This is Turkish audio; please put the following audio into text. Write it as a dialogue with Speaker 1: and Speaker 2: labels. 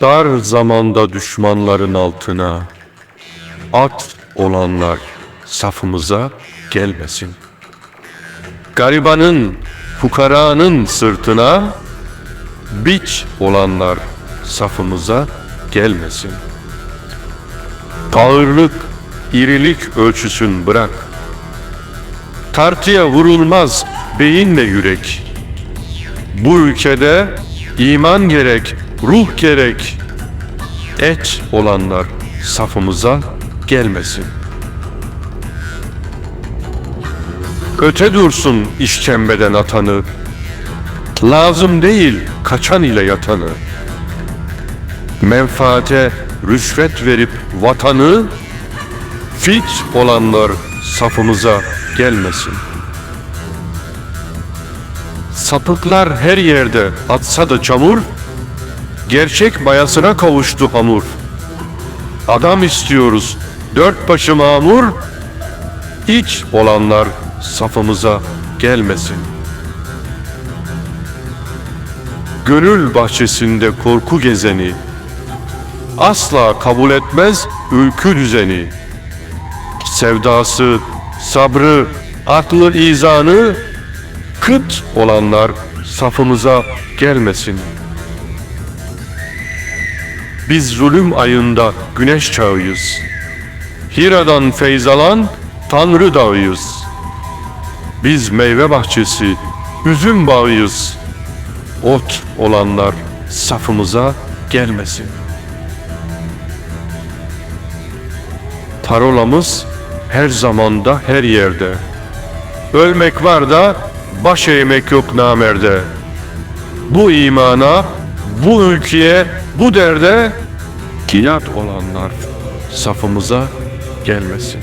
Speaker 1: Dar zamanda düşmanların altına at olanlar safımıza gelmesin. Garibanın, fukaranın sırtına biç olanlar safımıza gelmesin. Ağırlık, irilik ölçüsün bırak. Tartıya vurulmaz beyin ve yürek. Bu ülkede iman gerek, ruh gerek. Et olanlar safımıza gelmesin. Öte dursun işkembeden atanı. Lazım değil kaçan ile yatanı. Menfaate rüşvet verip vatanı fit olanlar safımıza gelmesin. Sapıklar her yerde atsa da çamur, gerçek mayasına kavuştu hamur. Adam istiyoruz, dört başı mamur, iç olanlar safımıza gelmesin. Gönül bahçesinde korku gezeni, asla kabul etmez ülkü düzeni. Sevdası, sabrı, aklı izanı, kıt olanlar safımıza gelmesin. Biz zulüm ayında güneş çağıyız. Hira'dan feyz alan Tanrı dağıyız. Biz meyve bahçesi, üzüm bağıyız. Ot olanlar safımıza gelmesin. Parolamız her zamanda her yerde. Ölmek var da baş eğmek yok namerde. Bu imana, bu ülkeye, bu derde kinat olanlar safımıza gelmesin.